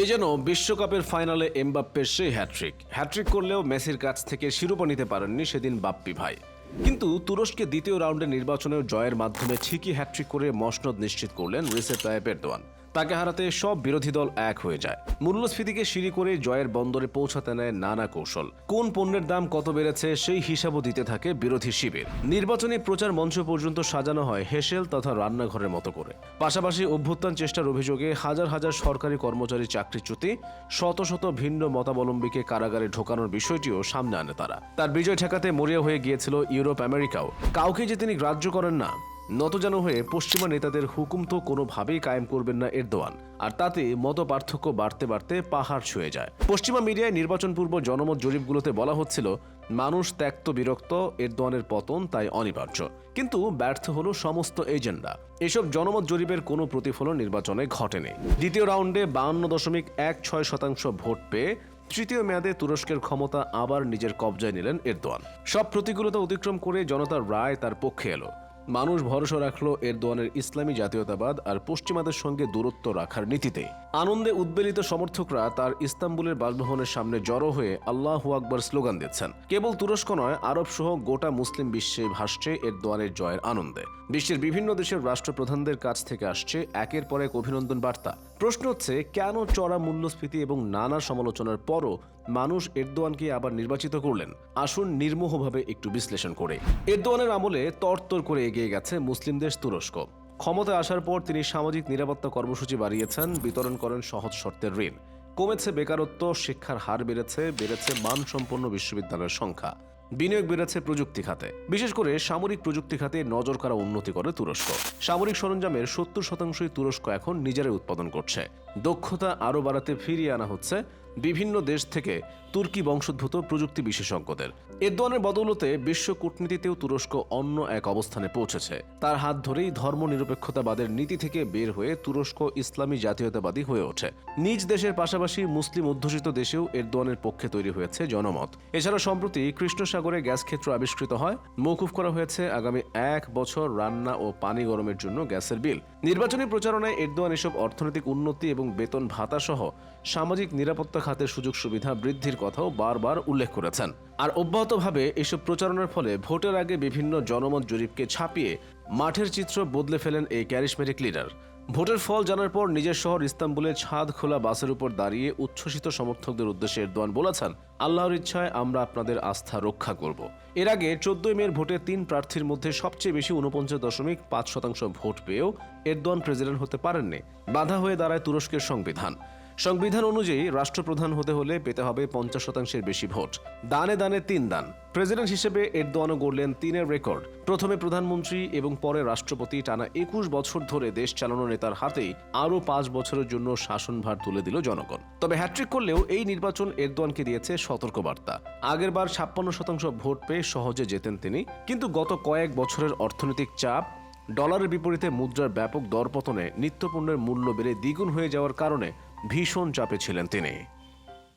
এ যেন বিশ্বকাপের ফাইনালে এমবাপ্পের সেই হ্যাট্রিক হ্যাট্রিক করলেও মেসির কাছ থেকে শিরোপা নিতে পারেননি সেদিন বাপ্পি ভাই। কিন্তু তুরস্কে দ্বিতীয় রাউন্ডের নির্বাচনেও জয়ের মাধ্যমে ঠিকই হ্যাট্রিক করে মসনদ নিশ্চিত করলেন রিসেপ তায়েব এরদোয়ান তাকে হারাতে সব বিরোধী দল এক হয়ে যায়। মূল্যস্ফীতিকে সিঁড়ি করে জয়ের বন্দরে পৌঁছাতে নেয় নানা কৌশল। কোন পণ্যের দাম কত বেড়েছে সেই হিসাবও দিতে থাকে বিরোধী শিবির। নির্বাচনী প্রচার মঞ্চ পর্যন্ত সাজানো হয় হেসেল তথা রান্নাঘরের মতো করে। পাশাপাশি অভ্যুত্থান চেষ্টার অভিযোগে হাজার হাজার সরকারি কর্মচারী চাকরিচ্যুতি শত শত ভিন্ন মতাবলম্বীকে কারাগারে ঢোকানোর বিষয়টিও সামনে আনে তারা। তার বিজয় ঠেকাতে মরিয়া হয়ে গিয়েছিল ইউরোপ আমেরিকাও। কাউকে যে তিনি গ্রাহ্য করেন না। নতজানু হয়ে পশ্চিমা নেতাদের হুকুম তো কোনোভাবেই কায়েম করবেন না এরদোয়ান, আর তাতে মত পার্থক্য বাড়তে বাড়তে পাহাড় ছুঁয়ে যায়। পশ্চিমা মিডিয়ায় নির্বাচন পূর্ব জনমত জরিপগুলোতে বলা হচ্ছিল, মানুষ ত্যক্ত বিরক্ত, এরদোয়ানের পতন তাই অনিবার্য। কিন্তু ব্যর্থ হলো সমস্ত এজেন্ডা। এসব জনমত জরিপের কোনো প্রতিফলন নির্বাচনে ঘটেনি। দ্বিতীয় রাউন্ডে বাহান্ন দশমিক এক ছয় শতাংশ ভোট পেয়ে তৃতীয় মেয়াদে তুরস্কের ক্ষমতা আবার নিজের কবজায় নিলেন এরদোয়ান। সব প্রতিকূলতা অতিক্রম করে জনতার রায় তার পক্ষে এলো। মানুষ ভরসা রাখল এরদোয়ানের ইসলামী জাতীয়তাবাদ আর পশ্চিমাদের সঙ্গে দূরত্ব রাখার নীতিতে। আনন্দে উদ্বেলিত সমর্থকরা তার ইস্তাম্বুলের বাসভবনের সামনে জড়ো হয়ে আল্লাহু আকবর স্লোগান দিচ্ছেন। কেবল তুরস্ক নয় আরব সহ গোটা মুসলিম বিশ্বে ভাসছে এরদোয়ানের জয়ের আনন্দে। বিশ্বের বিভিন্ন দেশের রাষ্ট্রপ্রধানদের কাছ থেকে আসছে একের পর এক অভিনন্দন বার্তা। প্রশ্ন হচ্ছে, কেন চড়া মূল্যস্ফীতি এবং নানা সমালোচনার পরও মানুষ এরদোয়ানকে আবার নির্বাচিত করলেন। আসুন নির্মোহভাবে একটু বিশ্লেষণ করে। এরদোয়ানের আমলে তরতর করে এগিয়ে গেছে মুসলিম দেশ তুরস্ক। ক্ষমতায় আসার পর তিনি সামাজিক নিরাপত্তা কর্মসূচি বাড়িয়েছেন, বিতরণ করেন সহজ শর্তের ঋণ। কমেছে বেকারত্ব, শিক্ষার হার বেড়েছে বেড়েছে মানসম্পন্ন বিশ্ববিদ্যালয়ের সংখ্যা। বিনিয়োগ বেড়েছে প্রযুক্তি খাতে। বিশেষ করে সামরিক প্রযুক্তি খাতে নজর কাড়া উন্নতি করে তুরস্ক। সামরিক সরঞ্জামের সত্তর শতাংশই তুরস্ক এখন নিজেরাই উৎপাদন করছে। দক্ষতা আরও বাড়াতে ফিরিয়ে আনা হচ্ছে বিভিন্ন দেশ থেকে তুর্কি বংশোদ্ভূত প্রযুক্তি বিশেষজ্ঞদের। এরদোয়ানের বদৌলতে বিশ্ব কূটনীতিতেও তুরস্ক অন্য এক অবস্থানে পৌঁছেছে। তার হাত ধরেই ধর্মনিরপেক্ষতাবাদের নীতি থেকে বের হয়ে তুরস্ক ইসলামী জাতীয়তাবাদী হয়ে ওঠে। নিজ দেশের পাশাপাশি মুসলিম অধ্যুষিত দেশেও এরদোয়ানের পক্ষে তৈরি হয়েছে জনমত। এছাড়া সম্প্রতি কৃষ্ণসাগরে গ্যাস ক্ষেত্র আবিষ্কৃত হয়। মৌকুফ করা হয়েছে আগামী এক বছর রান্না ও পানি গরমের জন্য গ্যাসের বিল। নির্বাচনী প্রচারণায় এরদোয়ান এসব অর্থনৈতিক উন্নতি এবং বেতন ভাতা সহ সামাজিক নিরাপত্তা খাতের সুযোগ সুবিধা বৃদ্ধির কথাও বারবার উল্লেখ করেছেন। আর অব্যাহতভাবে এসব প্রচারণার ফলে ভোটের আগে বিভিন্ন জনমত জরিপকে ছাপিয়ে মাঠের চিত্র বদলে ফেলেন এই ক্যারিসমেটিক লিডার। ভোটের ফল জানার পর নিজের শহর ইস্তাম্বুলে ছাদ খোলা বাসের উপর দাঁড়িয়ে উচ্ছ্বসিত সমর্থকদের উদ্দেশ্যে এরদোয়ান বলেছেন, আল্লাহর ইচ্ছায় আমরা আপনাদের আস্থা রক্ষা করব। এর আগে চোদ্দই মের ভোটে তিন প্রার্থীর মধ্যে সবচেয়ে বেশি উনপঞ্চাশ দশমিক পাঁচ শতাংশ ভোট পেয়েও এরদোয়ান প্রেসিডেন্ট হতে পারেননি। বাধা হয়ে দাঁড়ায় তুরস্কের সংবিধান। সংবিধান অনুযায়ী রাষ্ট্রপ্রধান হতে হলে পেতে হবে পঞ্চাশ শতাংশের বেশি ভোট। দানে দানে তিন দান। প্রেসিডেন্ট হিসেবে এরদোয়ানও গড়লেন তিনের রেকর্ড। প্রথমে প্রধানমন্ত্রী এবং পরে রাষ্ট্রপতি টানা একুশ বছর ধরে দেশ চালানো নেতার হাতেই আরও পাঁচ বছরের জন্য শাসনভার তুলে দিল জনগণ। তবে হ্যাট্রিক করলেও এই নির্বাচন এরদোয়ানকে দিয়েছে সতর্কবার্তা। আগেরবার ছাপ্পান্ন শতাংশ ভোট পেয়ে সহজে জেতেন তিনি। কিন্তু গত কয়েক বছরের অর্থনৈতিক চাপ ডলারের বিপরীতে মুদ্রার ব্যাপক দরপতনে নিত্যপণ্যের মূল্য বেড়ে দ্বিগুণ হয়ে যাওয়ার কারণে ভীষণ চাপে ছিলেন তিনি।